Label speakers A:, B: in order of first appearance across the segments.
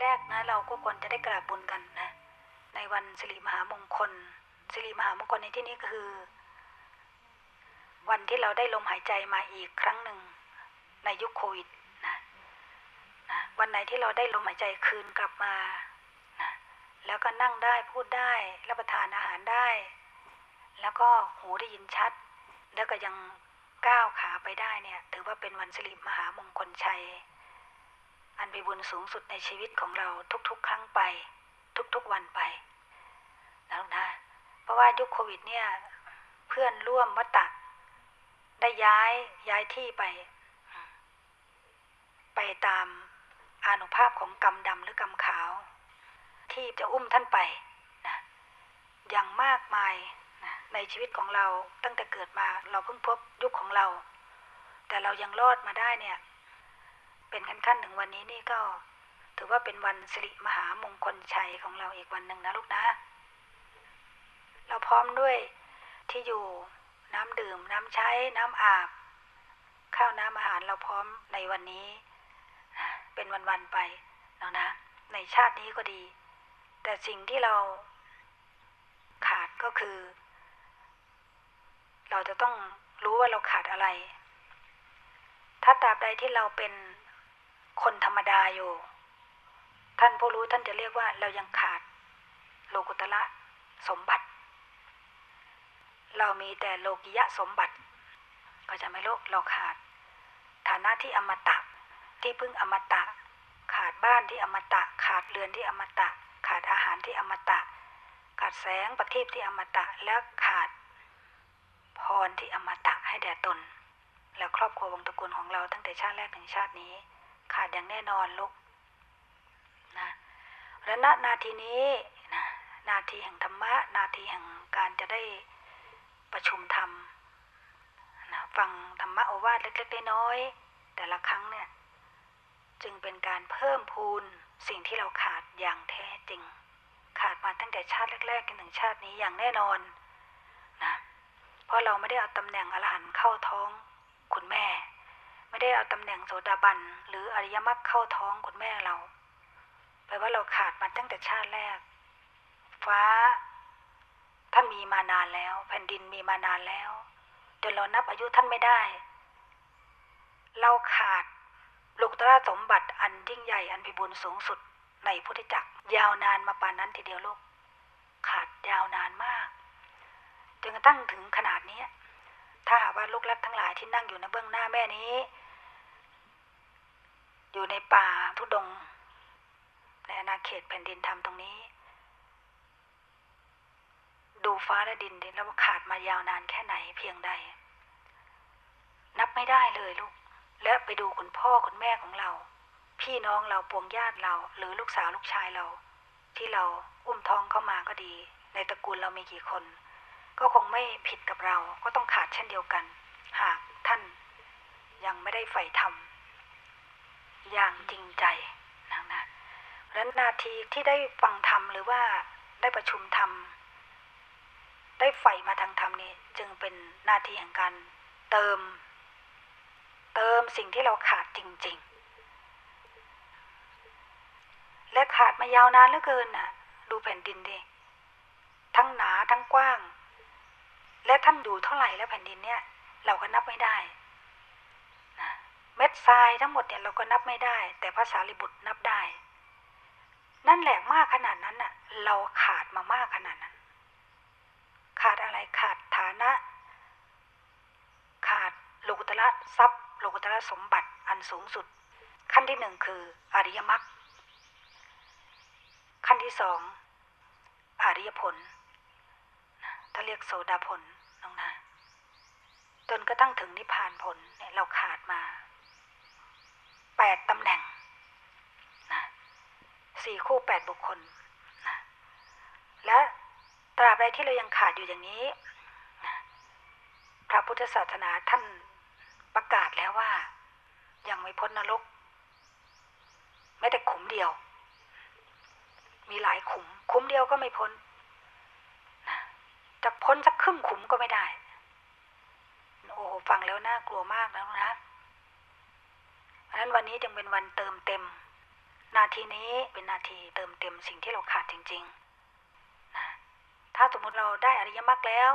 A: แรกนะ เราก็ควรจะได้กราบบุญกันนะ ในวันสิริมหามงคล สิริมหามงคลในที่นี้ก็คือ วันที่เราได้ลมหายใจมาอีกครั้งหนึ่งในยุคโควิดนะนะวันไหนที่เราได้ลมหายใจคืนกลับมานะแล้วก็นั่งได้พูดได้รับประทานอาหารได้ แล้วก็หูได้ยินชัด แล้วก็ยังก้าวขาไปได้เนี่ย ถือว่าเป็นวันสิริมหามงคลชัย อันเป็นบุญสูงสุดในชีวิตของเราทุกๆ ครั้งไป ทุกๆวันไปแล้วนะเพราะว่ายุคโควิดเนี่ยเพื่อนร่วมวัตตะได้ย้ายย้ายที่ไป ไปตามอานุภาพของกรรมดำหรือกรรมขาว ที่จะอุ้มท่านไปนะอย่างมากมายนะในชีวิตของเราตั้งแต่เกิดมาเราเพิ่งพบยุคของเรา แต่เรายังรอดมาได้เนี่ย เป็นขั้นขั้นถึงวันนี้นี่ก็ ถือว่าเป็นวันสิริมหามงคลชัยของเราอีกวันหนึ่งนะลูกนะ เราพร้อมด้วยที่อยู่น้ำดื่มน้ำใช้น้ำอาบ ข้าวน้ำอาหารเราพร้อมในวันนี้ เป็นวันๆไปเนาะนะ ในชาตินี้ก็ดี แต่สิ่งที่เราขาดก็คือ เราจะต้องรู้ว่าเราขาดอะไร ถ้าตราบใดที่เราเป็น คนธรรมดาอยู่ ท่านผู้รู้ท่านจะเรียกว่าเรายังขาด โลกุตละสมบัติ เรามีแต่โลกิยะสมบัติ ก็จะไม่โลกเราขาด ฐานะที่อมตะที่พึ่งอมตะ ขาดบ้านที่อมตะ ขาดเรือนที่อมตะ ขาดอาหารที่อมตะ ขาดแสงประทีปที่อมตะและขาดพรที่อมตะให้แด่ตน และครอบครัววงศ์ตระกูลของเราตั้งแต่ชาติแรกถึงชาตินี้ อย่างแน่นอนลูกนะและณนาทีนี้นะนาทีแห่งธรรมะ นาทีแห่งการจะได้ประชุมธรรมนะฟังธรรมะโอวาทเล็กๆน้อยๆแต่ละครั้งเนี่ย จึงเป็นการเพิ่มพูนสิ่งที่เราขาดอย่างแท้จริง ขาดมาตั้งแต่ชาติแรกๆจนถึงชาตินี้อย่างแน่นอนนะเพราะเราไม่ได้เอาตำแหน่งอรหันต์เข้าท้องคุณแม่ ไม่ได้เอาตำแหน่งโสดาบันหรืออริยมรรคเข้าท้องคุณแม่เราแปลว่าเราขาดมาตั้งแต่ชาติแรก ฟ้าท่านมีมานานแล้ว แผ่นดินมีมานานแล้วจนเรานับอายุท่านไม่ได้ เราขาดโลกตระสมบัติอันยิ่งใหญ่อันพิบูลสูงสุดในพุทธจักรยาวนานมาปานนั้นทีเดียวลูกขาดยาวนานมากจนกระทั่งถึงขนาดนี้ถ้าหากว่าลูกรักทั้งหลายที่นั่งอยู่ในเบื้องหน้าแม่นี้ อยู่ในป่าทุดง ในอาณาเขตแผ่นดินธรรมตรงนี้ ดูฟ้าและดินดิแล้วว่าขาดมายาวนานแค่ไหนเพียงใด นับไม่ได้เลยลูก และไปดูคุณพ่อคุณแม่ของเรา พี่น้องเราปวงญาติเรา หรือลูกสาวลูกชายเรา ที่เราอุ้มท้องเข้ามาก็ดี ในตระกูลเรามีกี่คน ก็คงไม่ผิดกับเราก็ต้องขาดเช่นเดียวกัน หากท่านยังไม่ได้ใฝ่ธรรม อย่างจริงใจนะนะเพราะนั้นนาทีที่ได้ฟังธรรมหรือว่าได้ประชุมธรรม ได้ใฝ่มาทางธรรมนี้จึงเป็นหน้าที่แห่งการเติม เติมสิ่งที่เราขาดจริง ๆ และขาดมายาวนานเหลือเกินน่ะ ดูแผ่นดินดิทั้งหนาทั้งกว้าง และท่านอยู่เท่าไหร่แล้วแผ่นดินเนี่ย เราก็นับไม่ได้ เม็ดทรายทั้งหมดเนี่ยเราก็นับไม่ได้ แต่ภาษาลิบุตรนับได้ นั่นแหละมากขนาดนั้นน่ะ เราขาดมามากขนาดนั้น ขาดอะไรขาดฐานะ ขาดโลกุตระทรัพย์โลกุตระสมบัติอันสูงสุด ขั้นที่หนึ่งคืออริยมรรคขั้นที่สองอริยผลถ้าเรียกโสดาผลน้องนะจนกระทั่งถึงนิพพานผลเนี่ยเราขาดมา แปดตำแหน่งนะสี่คู่แปดบุคคลนะและตราบใดที่เรายังขาดอยู่อย่างนี้นะพระพุทธศาสนาท่านประกาศแล้วว่า ยังไม่พ้นนรกแม้แต่ขุมเดียว มีหลายขุม ขุมเดียวก็ไม่พ้นนะจะพ้นสักครึ่งขุมก็ไม่ได้ โอ้โหฟังแล้วน่ากลัวมากนะนะ นั้นวันนี้จึงเป็นวันเติมเต็ม นาทีนี้เป็นนาทีเติมเต็มสิ่งที่เราขาดจริงๆนะถ้าสมมติเราได้อริยมรรคแล้ว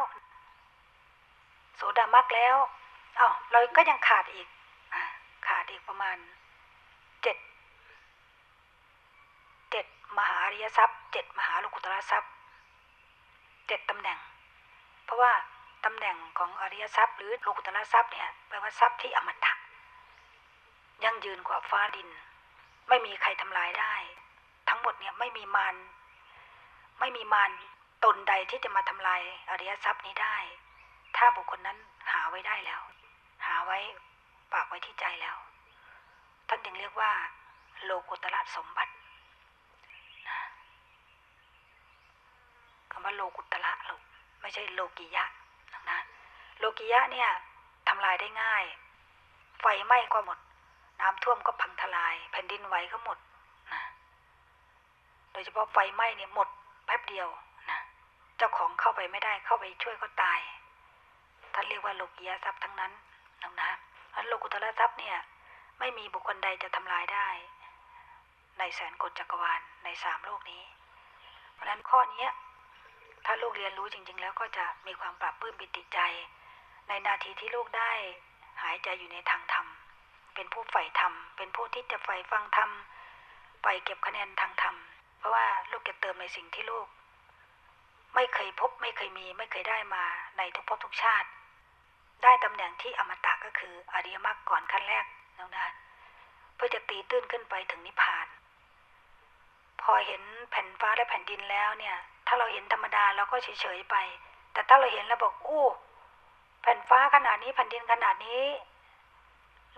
A: โสดามรรคแล้วอ้าเราก็ยังขาดอีกอขาดอีกประมาณเจ็ดเจ็ดมหาอริยทรัพย์เจ็ดมหาโลกุตระทรัพย์เจ็ดตำแหน่ง เพราะว่าตำแหน่งของอริยทรัพย์หรือโลกุตระทรัพย์เนี่ยแปลว่าทรัพย์ที่อมตะ ยั่งยืนกว่าฟ้าดิน ไม่มีใครทำลายได้ ทั้งหมดเนี่ยไม่มีมารไม่มีมารตนใดที่จะมาทำลายอริยทรัพย์นี้ได้ ถ้าบุคคลนั้นหาไว้ได้แล้ว หาไว้ปากไว้ที่ใจแล้ว ท่านจึงเรียกว่า โลกุตระสมบัติคำว่าโลกุตระเราไม่ใช่โลกิยะนะโลกิยะเนี่ยทำลายได้ง่าย ไฟไหม้ก็หมด น้ำท่วมก็พังทลาย แผ่นดินไหวก็หมดนะโดยเฉพาะไฟไหม้เนี่ยหมดแป๊บเดียวนะเจ้าของเข้าไปไม่ได้เข้าไปช่วยก็ตายท่านเรียกว่าโลกิยะทรัพย์ทั้งนั้นนะนะอันโลกุตระทรัพย์เนี่ย ไม่มีบุคคลใดจะทำลายได้ ในแสนกฎจักรวาลในสามโลกนี้ เพราะฉะนั้นข้อเนี้ยถ้าลูกเรียนรู้จริง ๆ แล้วก็จะมีความปรับปลื้มปิติใจ ในนาทีที่ลูกได้หายใจอยู่ในทางธรรม เป็นผู้ใฝ่ธรรม เป็นผู้ที่จะใฝ่ฟังธรรมไปเก็บคะแนนทางธรรม เพราะว่าลูกจะเติมในสิ่งที่ลูก ไม่เคยพบไม่เคยมีไม่เคยได้มาในทุกภพทุกชาติ ได้ตำแหน่งที่อมตะก็คืออริยมรรคก่อนขั้นแรกนะนะเพื่อจะตีตื้นขึ้นไปถึงนิพพาน พอเห็นแผ่นฟ้าและแผ่นดินแล้วเนี่ย ถ้าเราเห็นธรรมดาเราก็เฉยๆไป แต่ถ้าเราเห็นแล้วบอกโอ้แผ่นฟ้าขนาดนี้แผ่นดินขนาดนี้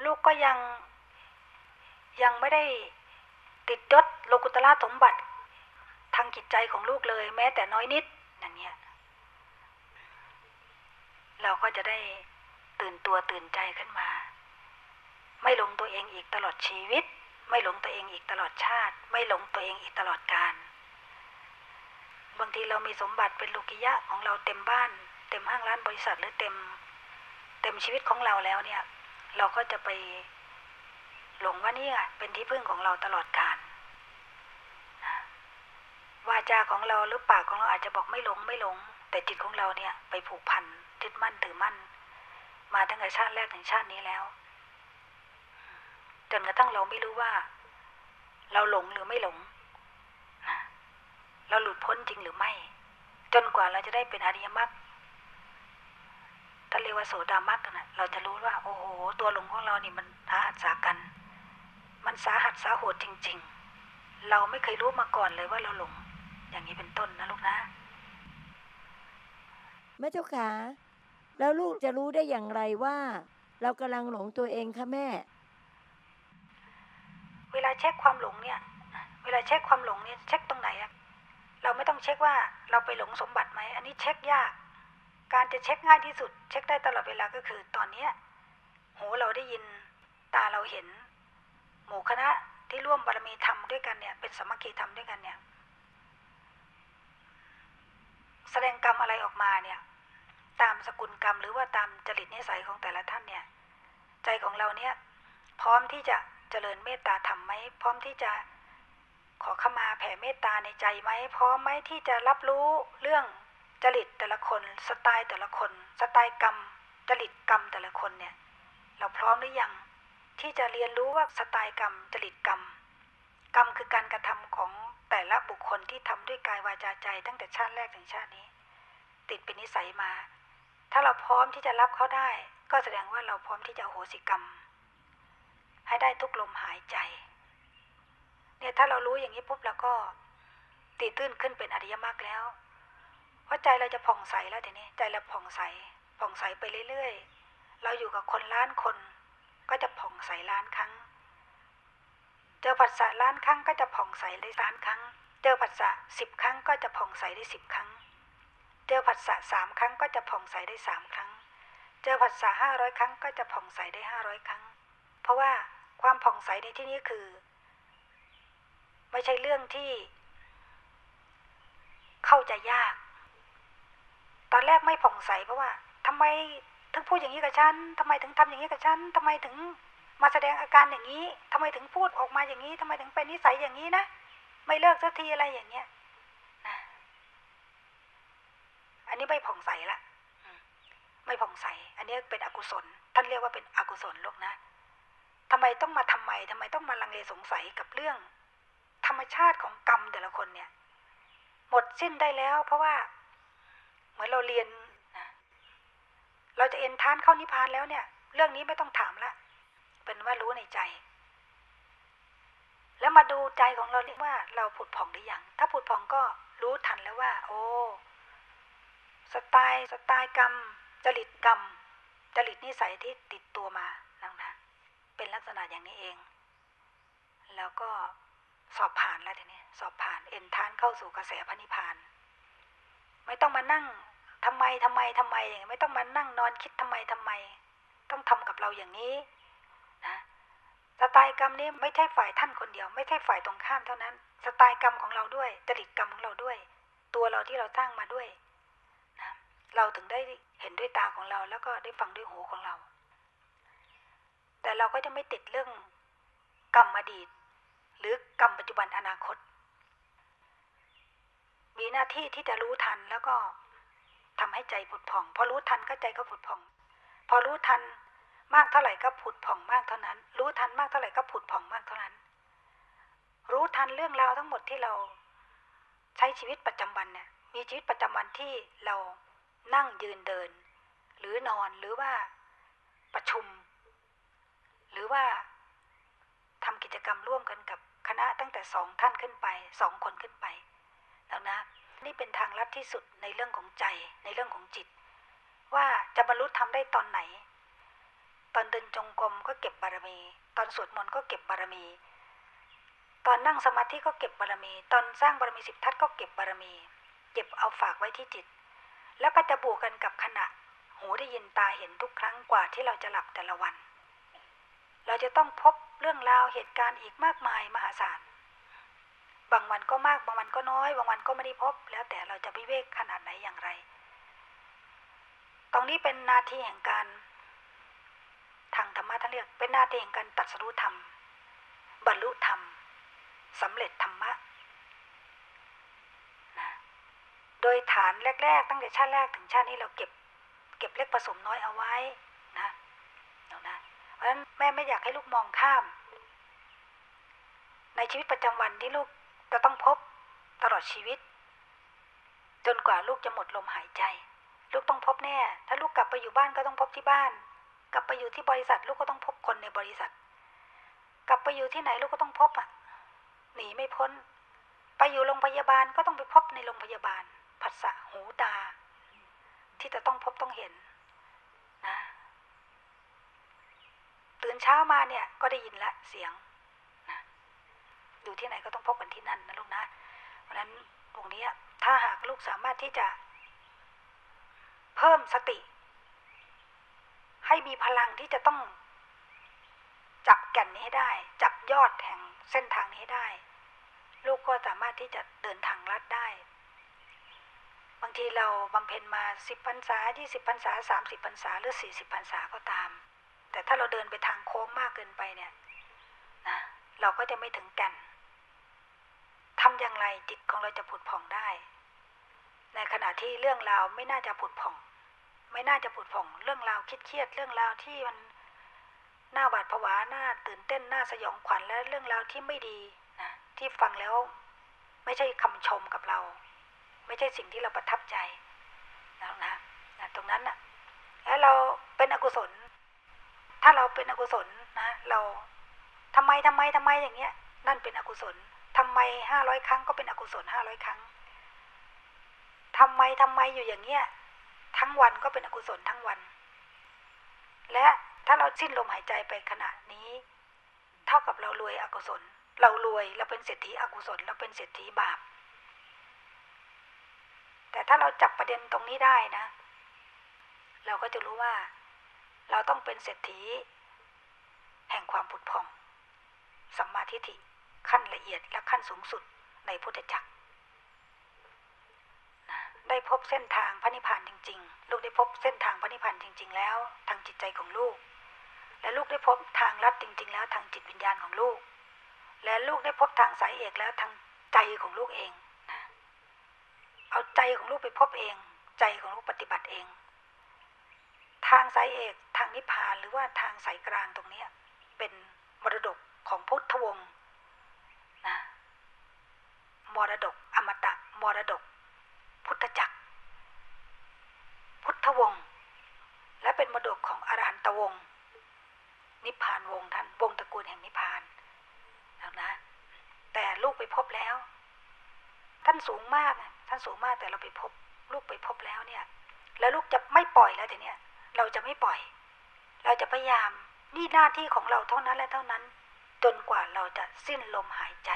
A: ลูกก็ยังยังไม่ได้ติดยศโลกุตละสมบัติทางจิตใจของลูกเลย แม้แต่น้อยนิดอย่างเงี้ยเราก็จะได้ตื่นตัวตื่นใจขึ้นมา ไม่หลงตัวเองอีกตลอดชีวิต ไม่หลงตัวเองอีกตลอดชาติ ไม่หลงตัวเองอีกตลอดกาลบางทีเรามีสมบัติเป็นลูกิยะของเราเต็มบ้าน เต็มห้างร้านบริษัทหรือเต็ม เต็มชีวิตของเราแล้วเนี่ย เราก็จะไปหลงว่านี่เป็นที่พึ่งของเราตลอดกาลวาจาของเราหรือปากของเราอาจจะบอกไม่หลงไม่หลง แต่จิตของเราเนี่ยไปผูกพันยึดมั่นถือมั่น มาตั้งแต่ชาติแรกถึงชาตินี้แล้ว จนกระทั่งเราไม่รู้ว่า เราหลงหรือไม่หลงเราหลุดพ้นจริงหรือไม่ จนกว่าเราจะได้เป็นอริยมรรคานเรียกว่าโสดามรรคนะเราจะรู้ว่า โอ้โห ตัวหลงของเรานี่มันสาหัสสากัน มันสาหัสสาโหดจริง ๆ เราไม่เคยรู้มาก่อนเลยว่าเราหลง อย่างนี้เป็นต้นนะลูกนะ
B: แม่เจ้าขาแล้วลูกจะรู้ได้อย่างไรว่า เรากำลังหลงตัวเองคะแม่
A: เวลาเช็คความหลงเนี่ย เวลาเช็คความหลงเนี่ยเช็คตรงไหนอะเราไม่ต้องเช็คว่าเราไปหลงสมบัติไหม อันนี้เช็คยาก การจะเช็คง่ายที่สุด เช็คได้ตลอดเวลาก็คือตอนเนี้ยหูเราได้ยินตาเราเห็น หมู่คณะที่ร่วมบารมีธรรมด้วยกันเนี่ย เป็นสมัคคีธรรมด้วยกันเนี่ย แสดงกรรมอะไรออกมาเนี่ย ตามสกุลกรรมหรือว่าตามจริตนิสัยของแต่ละท่านเนี่ย ใจของเราเนี่ย พร้อมที่จะเจริญเมตตาธรรมไหมพร้อมที่จะขอขมาแผ่เมตตาในใจไหมพร้อมไหมที่จะรับรู้เรื่อง จริตแต่ละคน สไตล์แต่ละคน สไตล์กรรม จริตกรรมแต่ละคนเนี่ย เราพร้อมหรือยัง ที่จะเรียนรู้ว่าสไตล์กรรม จริตกรรม กรรมคือการกระทำของแต่ละบุคคลที่ทำด้วยกายวาจาใจตั้งแต่ชาติแรกถึงชาตินี้ ติดเป็นนิสัยมา ถ้าเราพร้อมที่จะรับเขาได้ ก็แสดงว่าเราพร้อมที่จะโหสิกรรม ให้ได้ทุกลมหายใจเนี่ยถ้าเรารู้อย่างนี้ปุ๊บเราก็ตีตื้นขึ้นเป็นอริยมรรคแล้ว เพราะใจเราจะผ่องใสแล้วทีนี้ใจเราผ่องใส ผ่องใสไปเรื่อยๆ เราอยู่กับคนล้านคน ก็จะผ่องใสล้านครั้ง เจอผัสสะล้านครั้งก็จะผ่องใสได้ล้านครั้ง เจอผัสสะสิบครั้งก็จะผ่องใสได้สิบครั้ง เจอผัสสะสามครั้งก็จะผ่องใสได้สามครั้ง เจอผัสสะห้าร้อยครั้งก็จะผ่องใสได้ห้าร้อยครั้ง เพราะว่าความผ่องใสในที่นี้คือ ไม่ใช่เรื่องที่ เข้าใจยาก ตอนแรกไม่ผ่องใสเพราะว่าทำไมถึงพูดอย่างนี้กับฉันทำไมถึงทำอย่างนี้กับฉันทำไมถึงมาแสดงอาการอย่างนี้ทำไมถึงพูดออกมาอย่างนี้ทำไมถึงเป็นนิสัยอย่างนี้นะ ไม่เลิกสักทีอะไรอย่างเงี้ยนะอันนี้ไม่ผ่องใสละไม่ผ่องใส อันนี้เป็นอกุศล ท่านเรียกว่าเป็นอกุศลลูกนะทำไมต้องมาทำไมทำไมต้องมาลังเลสงสัยกับเรื่อง ธรรมชาติของกรรมแต่ละคนเนี่ย หมดสิ้นได้แล้ว เพราะว่า เหมือนเราเรียนนะเราจะเอ็นทานเข้านิพพานแล้วเนี่ย เรื่องนี้ไม่ต้องถามละ เป็นว่ารู้ในใจ แล้วมาดูใจของเราเรียกว่าเราผุดผ่องหรือยังถ้าผุดผ่องก็รู้ทันแล้วว่า โอ้สไตล์สไตล์กรรม จริตกรรม จริตนิสัยที่ติดตัวมานังนะเป็นลักษณะอย่างนี้เอง แล้วก็สอบผ่านแล้วทีนี้ สอบผ่านเอ็นทานเข้าสู่กระแสพระนิพพาน ไม่ต้องมานั่งทำไมทำไมทำไมอย่างนี้ไม่ต้องมานั่งนอนคิดทำไมทำไม ต้องทำกับเราอย่างนี้นะสไตล์กรรมนี้ไม่ใช่ฝ่ายท่านคนเดียว ไม่ใช่ฝ่ายตรงข้ามเท่านั้น สไตล์กรรมของเราด้วยจริตกรรมของเราด้วย ตัวเราที่เราสร้างมาด้วยนะเราถึงได้เห็นด้วยตาของเรา แล้วก็ได้ฟังด้วยหูของเรา แต่เราก็จะไม่ติดเรื่องกรรมอดีต หรือกรรมปัจจุบันอนาคต มีหน้าที่ที่จะรู้ทันแล้วก็ทำให้ใจผุดผ่อง พอรู้ทันก็ใจก็ผุดผ่อง พอรู้ทันมากเท่าไหร่ก็ผุดผ่องมากเท่านั้น รู้ทันมากเท่าไหร่ก็ผุดผ่องมากเท่านั้น รู้ทันเรื่องราวทั้งหมดที่เราใช้ชีวิตประจำวันเนี่ยมีชีวิตประจำวันที่เรานั่งยืนเดิน หรือนอนหรือว่าประชุม หรือว่าทำกิจกรรมร่วมกันกับคณะตั้งแต่สองท่านขึ้นไปสองคนขึ้นไป แล้วนะ นี่เป็นทางลัดที่สุดในเรื่องของใจในเรื่องของจิต ว่าจะบรรลุธรรมได้ตอนไหน ตอนเดินจงกรมก็เก็บบารมี ตอนสวดมนต์ก็เก็บบารมี ตอนนั่งสมาธิก็เก็บบารมี ตอนสร้างบารมีสิบทัศก็เก็บบารมี เก็บเอาฝากไว้ที่จิต แล้วก็จะบวกกันกับขณะ หูได้ยินตาเห็นทุกครั้งกว่าที่เราจะหลับแต่ละวัน เราจะต้องพบเรื่องราวเหตุการณ์อีกมากมายมหาศาล บางวันก็มากบางวันก็น้อย บางวันก็ไม่ได้พบ แล้วแต่เราจะวิเวกขนาดไหนอย่างไร ตรงนี้เป็นนาทีแห่งการ ทางธรรมะท่านเรียกเป็นนาทีแห่งการตัดสรู้ธรรม บรรลุธรรมสำเร็จธรรมะนะโดยฐานแรก ๆ ตั้งแต่ชาติแรกถึงชาตินี้เราเก็บ เก็บเล็กผสมน้อยเอาไว้นะเอานะเพราะฉะนั้นแม่ไม่อยากให้ลูกมองข้าม ในชีวิตประจำวันที่ลูก จะต้องพบตลอดชีวิต จนกว่าลูกจะหมดลมหายใจ ลูกต้องพบแน่ ถ้าลูกกลับไปอยู่บ้านก็ต้องพบที่บ้าน กลับไปอยู่ที่บริษัท ลูกก็ต้องพบคนในบริษัท กลับไปอยู่ที่ไหนลูกก็ต้องพบอะหนีไม่พ้น ไปอยู่โรงพยาบาลก็ต้องไปพบในโรงพยาบาลผัสสะหูตา ที่จะต้องพบต้องเห็นนะตื่นเช้ามาเนี่ยก็ได้ยินละเสียง อยู่ที่ไหนก็ต้องพบกันที่นั่นนะลูกนะ เพราะฉะนั้นตรงนี้ถ้าหากลูกสามารถที่จะ เพิ่มสติ ให้มีพลังที่จะต้องจับแก่นนี้ให้ได้ จับยอดแห่งเส้นทางนี้ให้ได้ ลูกก็สามารถที่จะเดินทางลัดได้ บางทีเราบำเพ็ญมาสิบพรรษายี่สิบพรรษาสามสิบพรรษาหรือสี่สิบพรรษาก็ตาม แต่ถ้าเราเดินไปทางโค้งมากเกินไปเนี่ยนะเราก็จะไม่ถึงแกัน ทำอย่างไรจิตของเราจะผุดผ่องได้ ในขณะที่เรื่องราวไม่น่าจะผุดผ่อง ไม่น่าจะผุดผ่อง เรื่องราวคิดเครียดเรื่องราวที่มันน่าหวาดผวาหน่าตื่นเต้นหน่าสยองขวัญและเรื่องราวที่ไม่ดีนะที่ฟังแล้วไม่ใช่คำชมกับเรา ไม่ใช่สิ่งที่เราประทับใจนะนะนะตรงนั้นนะแล้วเราเป็นอกุศล ถ้าเราเป็นอกุศลนะ เราทำไมทำไมทำไมอย่างเงี้ย นั่นเป็นอกุศล ทำไมห้าร้อยครั้งก็เป็นอกุศลห้าร้อยครั้งทำไมทำไมอยู่อย่างเงี้ยทั้งวันก็เป็นอกุศลทั้งวัน และถ้าเราสิ้นลมหายใจไปขณะนี้ เท่ากับเรารวยอกุศล เรารวยเราเป็นเศรษฐีอกุศล เราเป็นเศรษฐีบาป แต่ถ้าเราจับประเด็นตรงนี้ได้นะ เราก็จะรู้ว่า เราต้องเป็นเศรษฐี แห่งความผุดผ่องสัมมาทิฏฐิ ขั้นละเอียดและขั้นสูงสุดในพุทธจักรนะได้พบเส้นทางพระนิพพานจริง ๆ ลูกได้พบเส้นทางพระนิพพานจริง ๆ แล้ว ทางจิตใจของลูก และลูกได้พบทางลัดจริง ๆ แล้วทางจิตวิญญาณของลูก และลูกได้พบทางสายเอกแล้วทางใจของลูกเองนะเอาใจของลูกไปพบเอง ใจของลูกปฏิบัติเอง ทางสายเอกทางนิพพานหรือว่าทางสายกลางตรงนี้เป็นมรดกของพุทธวงศ์ มรดก อมตะ มรดก พุทธจักร พุทธวงศ์และเป็นมรดกของอรหันตวงศ์นิพพานวงศ์ท่านวงศ์ตระกูลแห่งนิพพานแล้วนะ แต่ลูกไปพบแล้ว ท่านสูงมากอะท่านสูงมากแต่เราไปพบ ลูกไปพบแล้วเนี่ย แล้วลูกจะไม่ปล่อยแล้วทีเนี้ยเราจะไม่ปล่อย เราจะพยายามนี่หน้าที่ของเราเท่านั้นและเท่านั้น จนกว่าเราจะสิ้นลมหายใจ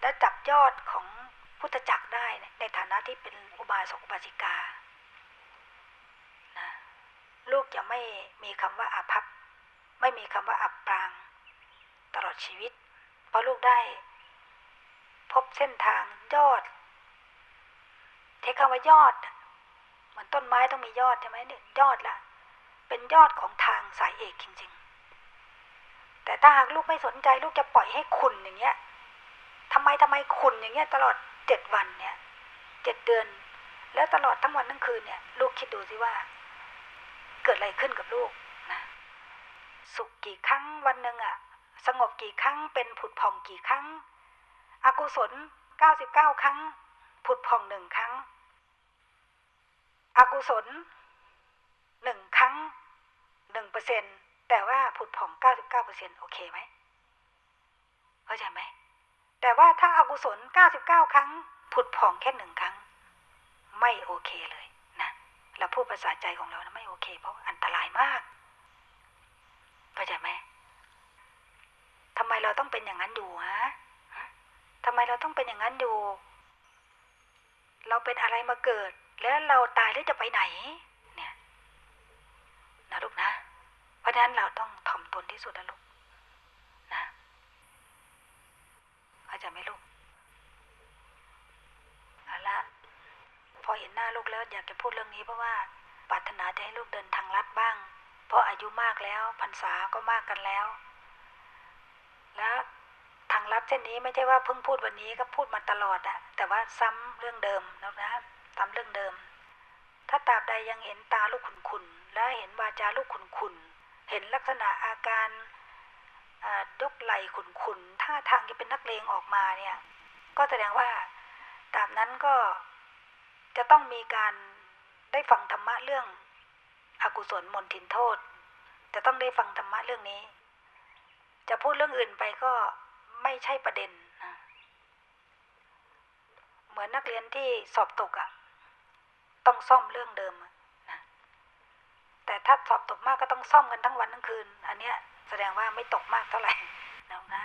A: และจับยอดของพุทธจักรได้ในฐานะที่เป็นอุบาสกอุบาสิกานะลูกจะไม่มีคำว่าอาภัพ ไม่มีคำว่าอับปราง ตลอดชีวิต เพราะลูกได้ พบเส้นทางยอดเทคำว่ายอดเหมือนต้นไม้ต้องมียอดใช่ไหมเนี่ยยอดละเป็นยอดของทางสายเอกจริง ๆ แต่ถ้าหากลูกไม่สนใจลูกจะปล่อยให้คุณอย่างเงี้ย ทำไมทำไมคุณอย่างเงี้ยตลอดเจ็ดวันเนี่ยเจ็ดเดือน แล้วตลอดทั้งวันทั้งคืนเนี่ย ลูกคิดดูสิว่า เกิดอะไรขึ้นกับลูกนะสุขกี่ครั้งวันหนึ่งอะสงบกี่ครั้งเป็นผุดผ่องกี่ครั้งอกุศล99ครั้ง ผุดผ่องหนึ่งครั้ง อกุศลหนึ่งครั้งหนึ่งเปอร์เซ็นแต่ว่าผุดผ่อง99เปอร์เซ็นโอเคไหมเข้าใจไหม แต่ ว่าถ้าอากุศล 99 ครั้ง ผุดผ่องแค่หนึ่งครั้ง ไม่โอเคเลยนะเราพูดภาษาใจของเรานะไม่โอเค เพราะอันตรายมากเข้าใจไหมทำไมเราต้องเป็นอย่างนั้นอยู่ฮะทำไมเราต้องเป็นอย่างนั้นอยู่ เราเป็นอะไรมาเกิด แล้วเราตายแล้วจะไปไหน เนี่ยนะลูกนะ เพราะฉะนั้นเราต้องถ่อมตนที่สุดนะลูก นะเข้าใจไหมลูกเอาละพอเห็นหน้าลูกแล้วอยากจะพูดเรื่องนี้เพราะว่าปรารถนาจะให้ลูกเดินทางลัดบ้าง เพราะอายุมากแล้วพรรษาก็มากกันแล้ว แล้วทางลัดเส้นนี้ไม่ใช่ว่าเพิ่งพูดวันนี้ก็พูดมาตลอดอะแต่ว่าซ้ำเรื่องเดิมนะนะซ้ำเรื่องเดิม ถ้าตราบใดยังเห็นตาลูกขุนขุนๆและเห็นวาจาลูกขุนขุนๆเห็นลักษณะอาการ ยกไหล่ขุนขุนๆท่าทางจะเป็นนักเลงออกมาเนี่ย ก็แสดงว่าตาบนั้นก็จะต้องมีการได้ฟังธรรมะเรื่องอกุศลมนทินโทษ จะต้องได้ฟังธรรมะเรื่องนี้ จะพูดเรื่องอื่นไปก็ไม่ใช่ประเด็นนะเหมือนนักเรียนที่สอบตกอะ่ะ ต้องซ่อมเรื่องเดิมนะแต่ถ้าสอบตกมากก็ต้องซ่อมกันทั้งวันทั้งคืน อันเนี้ย แสดงว่าไม่ตกมากเท่าไหร่นะนะ